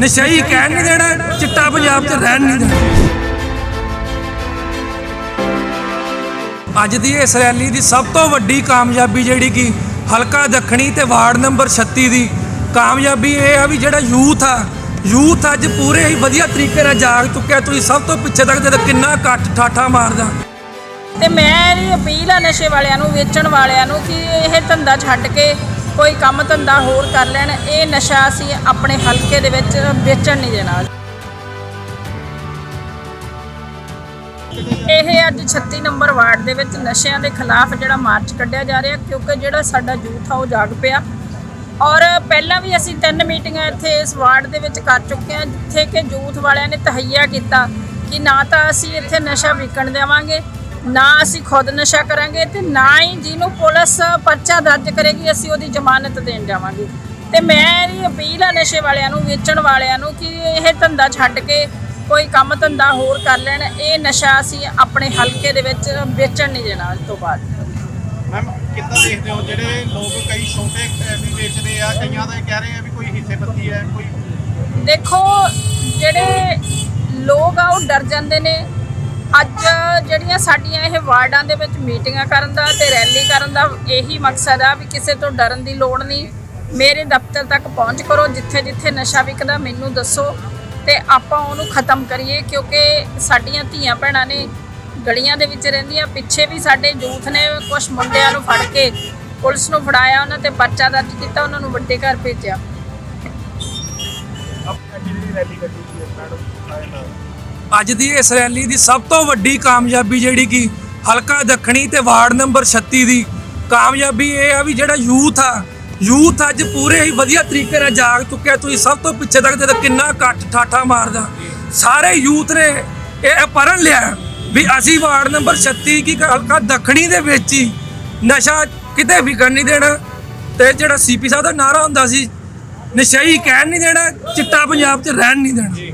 ਨਸ਼ਈ ਕਹਿਣ ਨਹੀਂ ਦੇਣਾ, ਚਿੱਟਾ ਪੰਜਾਬ 'ਚ ਰਹਿਣ ਨਹੀਂ ਦੇਣਾ। ਅੱਜ ਦੀ ਇਸ ਰੈਲੀ ਦੀ ਸਭ ਤੋਂ ਵੱਡੀ ਕਾਮਯਾਬੀ ਜਿਹੜੀ ਕਿ ਹਲਕਾ ਦੱਖਣੀ ਤੇ ਵਾਰਡ ਨੰਬਰ 36 ਦੀ। ਕਾਮਯਾਬੀ ਇਹ ਆ ਵੀ ਜਿਹੜਾ ਯੂਥ ਆ, ਯੂਥ ਅੱਜ ਪੂਰੇ ਹੀ ਵਧੀਆ ਤਰੀਕੇ ਨਾਲ ਜਾਗ ਚੁੱਕਿਆ। ਤੁਸੀਂ ਸਭ ਤੋਂ ਪਿੱਛੇ ਤੱਕ ਜਦੋਂ ਕਿੰਨਾ ਕੱਟ ਠਾਠਾ ਮਾਰਦਾ। ਤੇ ਮੈਂ ਇਹ ਅਪੀਲ ਆ ਨਸ਼ੇ ਵਾਲਿਆਂ ਨੂੰ, ਵੇਚਣ ਵਾਲਿਆਂ ਨੂੰ ਕਿ ਇਹ ਧੰਦਾ ਛੱਡ ਕੇ ਕੋਈ ਕੰਮ ਧੰਦਾ ਹੋਰ ਕਰ ਲੈਣ, ਇਹ ਨਸ਼ਾ ਅਸੀਂ ਆਪਣੇ ਹਲਕੇ ਦੇ ਵਿੱਚ ਵੇਚਣ ਨਹੀਂ ਦੇਣਾ। ਇਹ ਅੱਜ 36 ਨੰਬਰ ਵਾਰਡ ਦੇ ਵਿੱਚ ਨਸ਼ਿਆਂ ਦੇ ਖਿਲਾਫ ਜਿਹੜਾ ਮਾਰਚ ਕੱਢਿਆ ਜਾ ਰਿਹਾ, ਕਿਉਂਕਿ ਜਿਹੜਾ ਸਾਡਾ ਯੂਥ ਆ ਉਹ ਜਾਗ ਪਿਆ। ਔਰ ਪਹਿਲਾਂ ਵੀ ਅਸੀਂ ਤਿੰਨ ਮੀਟਿੰਗਾਂ ਇੱਥੇ ਇਸ ਵਾਰਡ ਦੇ ਵਿੱਚ ਕਰ ਚੁੱਕੇ ਹਾਂ, ਜਿੱਥੇ ਕਿ ਯੂਥ ਵਾਲਿਆਂ ਨੇ ਤਹਈਆ ਕੀਤਾ ਕਿ ਨਾ ਤਾਂ ਅਸੀਂ ਇੱਥੇ ਨਸ਼ਾ ਵਿਕਣ ਦੇਵਾਂਗੇ ਨਾ ਅਸੀਂ ਖੁਦ ਨਸ਼ਾ ਕਰਾਂਗੇ ਤੇ ਨਾ ਹੀ ਜਿਹਨੂੰ ਪੁਲਿਸ ਪਰਚਾ ਦਰਜ ਕਰੇਗੀ ਅਸੀਂ ਉਹਦੀ ਜ਼ਮਾਨਤ ਦੇਣ ਜਾਵਾਂਗੇ। ਤੇ ਮੇਰੀ ਅਪੀਲ ਆ ਨਸ਼ੇ ਵਾਲਿਆਂ ਨੂੰ ਵੇਚਣ ਵਾਲਿਆਂ ਨੂੰ ਕਿ ਇਹ ਧੰਦਾ ਛੱਡ ਕੇ ਕੋਈ ਕੰਮ ਧੰਦਾ ਹੋਰ ਕਰ ਲੈਣ। ਇਹ ਨਸ਼ਾ ਅਸੀਂ ਆਪਣੇ ਹਲਕੇ ਦੇ ਵਿੱਚ ਵੇਚਣ ਨਹੀਂ ਦੇਣਾ ਅੱਜ ਤੋਂ ਬਾਅਦ। ਮੈਮ ਕਿੱਦਾਂ ਦੇਖਦੇ ਹੋ? ਜਿਹੜੇ ਲੋਕ ਕਈ ਛੋਟੇ ਵੀ ਵੇਚਦੇ ਆ ਕਈਆਂ ਦਾ ਇਹ ਕਹਿ ਰਹੇ ਆ ਵੀ ਕੋਈ ਹਿੱਸੇ ਪੱਤੀ ਹੈ ਕੋਈ ਦੇਖੋ ਜਿਹੜੇ ਲੋਕ ਆ ਉਹ ਡਰ ਜਾਂਦੇ ਨੇ। ਅੱਜ ਜਿਹੜੀਆਂ ਸਾਡੀਆਂ ਇਹ ਵਾਰਡਾਂ ਦੇ ਵਿੱਚ ਮੀਟਿੰਗਾਂ ਕਰਨ ਦਾ ਤੇ ਰੈਲੀ ਕਰਨ ਦਾ ਇਹੀ ਮਕਸਦ ਆ ਵੀ ਕਿਸੇ ਤੋਂ ਡਰਨ ਦੀ ਲੋੜ ਨਹੀਂ। ਮੇਰੇ ਦਫ਼ਤਰ ਤੱਕ ਪਹੁੰਚ ਕਰੋ, ਜਿੱਥੇ ਜਿੱਥੇ ਨਸ਼ਾ ਵਿਕਦਾ ਮੈਨੂੰ ਦੱਸੋ ਤੇ ਆਪਾਂ ਉਹਨੂੰ ਖਤਮ ਕਰੀਏ ਕਿਉਂਕਿ ਸਾਡੀਆਂ ਧੀਆਂ ਭੈਣਾਂ ਨੇ ਗਲੀਆਂ ਦੇ ਵਿੱਚ ਰਹਿੰਦੀਆਂ, ਪਿੱਛੇ ਵੀ ਸਾਡੇ ਯੂਥ ਨੇ ਕੁਝ ਮੁੰਡਿਆਂ ਨੂੰ ਫੜ ਕੇ ਪੁਲਿਸ ਨੂੰ ਫੜਾਇਆ, ਉਹਨਾਂ ਤੇ ਪਰਚਾ ਦਰਜ ਕੀਤਾ, ਉਹਨਾਂ ਨੂੰ ਵੱਡੇ ਘਰ ਭੇਜਿਆ। ਜਿਹੜੀ ਰੈਲੀ ਕੱਢੀ ਸੀ ਮੈਡਮ ਆਏ ਨਾਲ ਅੱਜ ਦੀ ਇਸ ਰੈਲੀ ਦੀ ਸਭ ਤੋਂ ਵੱਡੀ ਕਾਮਯਾਬੀ ਜਿਹੜੀ ਕਿ ਹਲਕਾ ਦੱਖਣੀ ਤੇ ਵਾਰਡ ਨੰਬਰ 36 ਦੀ ਕਾਮਯਾਬੀ ਇਹ ਆ ਵੀ ਜਿਹੜਾ ਯੂਥ ਆ, ਯੂਥ ਅੱਜ ਪੂਰੇ ਹੀ ਵਧੀਆ ਤਰੀਕੇ ਨਾਲ ਜਾਗ ਚੁੱਕਿਆ। ਤੁਸੀਂ ਸਭ ਤੋਂ ਪਿੱਛੇ ਤੱਕ ਜਦੋਂ ਕਿੰਨਾ ਇਕੱਠ ਠਾਠਾ ਮਾਰਦਾ। ਸਾਰੇ ਯੂਥ ਨੇ ਇਹ ਅਪਰਨ ਲਿਆ ਵੀ ਅਸੀਂ ਵਾਰਡ ਨੰਬਰ 36 ਕੀ ਹਲਕਾ ਦੱਖਣੀ ਦੇ ਵਿੱਚ ਹੀ ਨਸ਼ਾ ਕਿਤੇ ਵੀ ਨਹੀਂ ਦੇਣਾ। ਤੇ ਜਿਹੜਾ ਸੀਪੀ ਸਾਹਿਬ ਦਾ ਨਾਰਾ ਹੁੰਦਾ ਸੀ, ਨਸ਼ਈ ਕਹਿਣ ਨਹੀਂ ਦੇਣਾ, ਚਿੱਟਾ ਪੰਜਾਬ 'ਚ ਰਹਿਣ ਨਹੀਂ ਦੇਣਾ।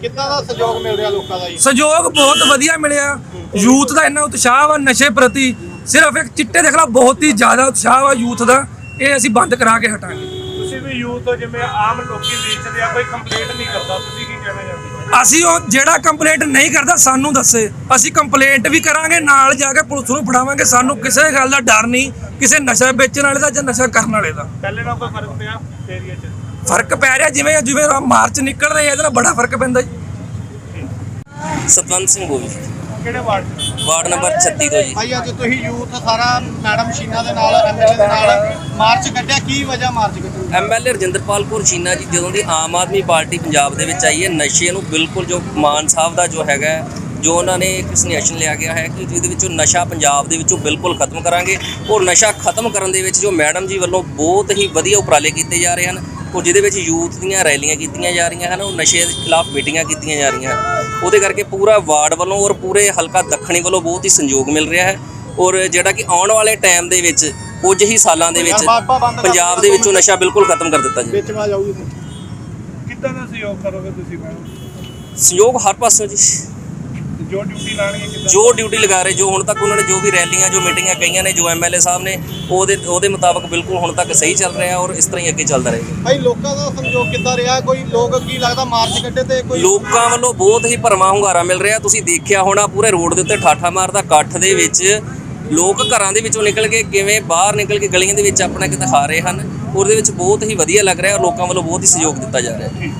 ਕਿੱਦਾਂ ਦਾ ਸਹਿਯੋਗ ਮਿਲ ਰਿਹਾ ਲੋਕਾਂ ਦਾ ਜੀ? ਸਹਿਯੋਗ ਬਹੁਤ ਵਧੀਆ ਮਿਲਿਆ। ਯੂਥ ਦਾ ਇੰਨਾ ਉਤਸ਼ਾਹ ਵਾ ਨਸ਼ੇ ਪ੍ਰਤੀ। ਸਿਰਫ ਇੱਕ ਚਿੱਟੇ ਦੇ ਖਿਲਾਫ ਬਹੁਤ ਹੀ ਜ਼ਿਆਦਾ ਉਤਸ਼ਾਹ ਵਾ ਯੂਥ ਦਾ। ਇਹ ਅਸੀਂ ਬੰਦ ਕਰਾ ਕੇ ਹਟਾਂਗੇ। ਤੁਸੀਂ ਵੀ ਯੂਥ ਹੋ ਜਿਵੇਂ ਆਮ ਲੋਕੀ ਵੇਚਦੇ ਆ ਕੋਈ ਕੰਪਲੇਂਟ ਨਹੀਂ ਕਰਦਾ। ਤੁਸੀਂ ਕੀ ਕਹਿਣਾ ਚਾਹੁੰਦੇ ਹੋ? ਅਸੀਂ ਉਹ ਜਿਹੜਾ ਕੰਪਲੇਂਟ ਨਹੀਂ ਕਰਦਾ ਸਾਨੂੰ ਦੱਸੇ। ਅਸੀਂ ਕੰਪਲੇਂਟ ਵੀ ਕਰਾਂਗੇ ਨਾਲ ਜਾ ਕੇ ਪੁਲਿਸ ਨੂੰ ਫੜਾਵਾਂਗੇ। ਸਾਨੂੰ ਕਿਸੇ ਗੱਲ ਦਾ ਡਰ ਨਹੀਂ ਕਿਸੇ ਨਸ਼ਾ ਵੇਚਣ ਵਾਲੇ ਦਾ ਜਾਂ ਨਸ਼ਾ ਕਰਨ ਵਾਲੇ ਦਾ। ਪਹਿਲੇ ਨਾਲ ਕੋਈ ਫ਼ਰਕ ਪਿਆ? ਏਰੀਆ 'ਚ? ਫ਼ਰਕ ਪੈ ਰਿਹਾ ਜਿਵੇਂ ਜਿਵੇਂ ਮਾਰਚ ਨਿਕਲ ਰਹੇ ਇਹਦੇ ਨਾਲ ਬੜਾ ਫ਼ਰਕ ਪੈਂਦਾ ਜੀ। ਸਤਵੰਤ ਸਿੰਘ ਬੋਲ। ਕਿਹੜੇ ਵਾਰਡ? ਨੰਬਰ 36 ਤੋਂ ਜੀ। ਭਾਈ ਅੱਜ ਤੁਸੀਂ ਯੂਥ ਸਾਰਾ ਮੈਡਮ ਸ਼ੀਨਾ ਦੇ ਨਾਲ ਐਮਐਲਏ ਦੇ ਨਾਲ ਮਾਰਚ ਕੱਢਿਆ ਕੀ ਵਜ੍ਹਾ ਮਾਰਚ ਕੱਢਣ ਐਮਐਲਏ ਰਜਿੰਦਰਪਾਲ ਕੌਰ ਚੀਨਾ ਜੀ ਜਦੋਂ ਦੀ ਆਮ ਆਦਮੀ ਪਾਰਟੀ ਪੰਜਾਬ ਦੇ ਵਿੱਚ ਆਈ ਹੈ ਨਸ਼ੇ ਨੂੰ ਬਿਲਕੁਲ ਜੋ ਮਾਨ ਸਾਹਿਬ ਦਾ ਜੋ ਹੈਗਾ ਜੋ ਉਹਨਾਂ ਨੇ ਇੱਕ ਸਨੇਸ਼ਨ ਲਿਆ ਗਿਆ ਹੈ ਕਿ ਜਿਹਦੇ ਵਿੱਚੋਂ ਨਸ਼ਾ ਪੰਜਾਬ ਦੇ ਵਿੱਚੋਂ ਬਿਲਕੁਲ ਖਤਮ ਕਰਾਂਗੇ। ਔਰ ਨਸ਼ਾ ਖਤਮ ਕਰਨ ਦੇ ਵਿੱਚ ਜੋ ਮੈਡਮ ਜੀ ਵੱਲੋਂ ਬਹੁਤ ਹੀ ਵਧੀਆ ਉਪਰਾਲੇ ਕੀਤੇ ਜਾ ਰਹੇ ਹਨ। ਔਰ ਜਿਹਦੇ ਵਿੱਚ ਯੂਥ ਦੀਆਂ ਰੈਲੀਆਂ ਕੀਤੀਆਂ ਜਾ ਰਹੀਆਂ ਹਨ ਉਹ ਨਸ਼ੇ ਦੇ ਖਿਲਾਫ ਮੀਟਿੰਗਾਂ ਕੀਤੀਆਂ ਜਾ ਰਹੀਆਂ ਉਹਦੇ ਕਰਕੇ ਪੂਰਾ ਵਾਰਡ ਵੱਲੋਂ ਔਰ ਪੂਰੇ ਹਲਕਾ ਦੱਖਣੀ ਵੱਲੋਂ ਬਹੁਤ ਹੀ ਸੰਯੋਗ ਮਿਲ ਰਿਹਾ ਹੈ ਔਰ ਜਿਹੜਾ ਕਿ ਆਉਣ ਵਾਲੇ ਟਾਈਮ ਦੇ ਵਿੱਚ ਕੁਝ ਹੀ ਸਾਲਾਂ ਦੇ ਵਿੱਚ ਪੰਜਾਬ ਦੇ ਵਿੱਚੋਂ ਨਸ਼ਾ ਬਿਲਕੁਲ ਖਤਮ ਕਰ ਦਿੱਤਾ ਜੀ। ਵਿੱਚ ਆ ਜਾਊਗੀ ਕਿੱਦਾਂ ਦਾ ਸਹਿਯੋਗ ਕਰੋਗੇ ਤੁਸੀਂ ਮੈਡਮ? ਸੰਯੋਗ ਹਰ ਪਾਸਿਓਂ ਜੀ। ਜੋ ਡਿਊਟੀ ਲਾਣੀ ਹੈ ਕਿੱਦਾਂ? ਜੋ ਡਿਊਟੀ ਲਗਾ ਰਹੇ ਜੋ ਹੁਣ ਤੱਕ ਉਹਨਾਂ ਨੇ ਜੋ ਵੀ ਰੈਲੀਆਂ ਜੋ ਮੀਟਿੰਗਾਂ ਕਈਆਂ ਨੇ ਜੋ ਐਮਐਲਏ ਸਾਹਿਬ ਨੇ ਉਹਦੇ ਉਹਦੇ ਮੁਤਾਬਕ ਬਿਲਕੁਲ ਹੁਣ ਤੱਕ ਸਹੀ ਚੱਲ ਰਿਹਾ ਔਰ ਇਸ ਤਰ੍ਹਾਂ ਹੀ ਅੱਗੇ ਚੱਲਦਾ ਰਹੇਗਾ ਭਾਈ ਲੋਕਾਂ ਦਾ ਸੰਯੋਗ ਕਿੱਦਾਂ ਰਿਹਾ? ਕੋਈ ਲੋਕ ਕੀ ਲੱਗਦਾ ਮਾਰਚ ਕੱਢੇ ਤੇ ਕੋਈ ਲੋਕਾਂ ਵੱਲੋਂ ਬਹੁਤ ਹੀ ਭਰਮਾ ਹੁੰਗਾਰਾ ਮਿਲ ਰਿਹਾ। ਤੁਸੀਂ ਦੇਖਿਆ ਹੋਣਾ ਪੂਰੇ ਰੋਡ ਦੇ ਉੱਤੇ ਠਾਠਾ ਮਾਰਦਾ ਇਕੱਠ ਦੇ ਵਿੱਚ ਲੋਕ ਘਰਾਂ ਦੇ ਵਿੱਚੋਂ ਨਿਕਲ ਕੇ ਕਿਵੇਂ ਬਾਹਰ ਨਿਕਲ ਕੇ ਗਲੀਆਂ ਦੇ ਵਿੱਚ ਆਪਣਾ ਕਿ ਦਿਖਾ ਰਹੇ ਹਨ। ਉਹਦੇ ਵਿੱਚ ਬਹੁਤ ਹੀ ਵਧੀਆ ਲੱਗ ਰਿਹਾ ਔਰ ਲੋਕਾਂ ਵੱਲੋਂ ਬਹੁਤ ਹੀ ਸਹਿਯੋਗ ਦਿੱਤਾ ਜਾ ਰਿਹਾ। ਹੈ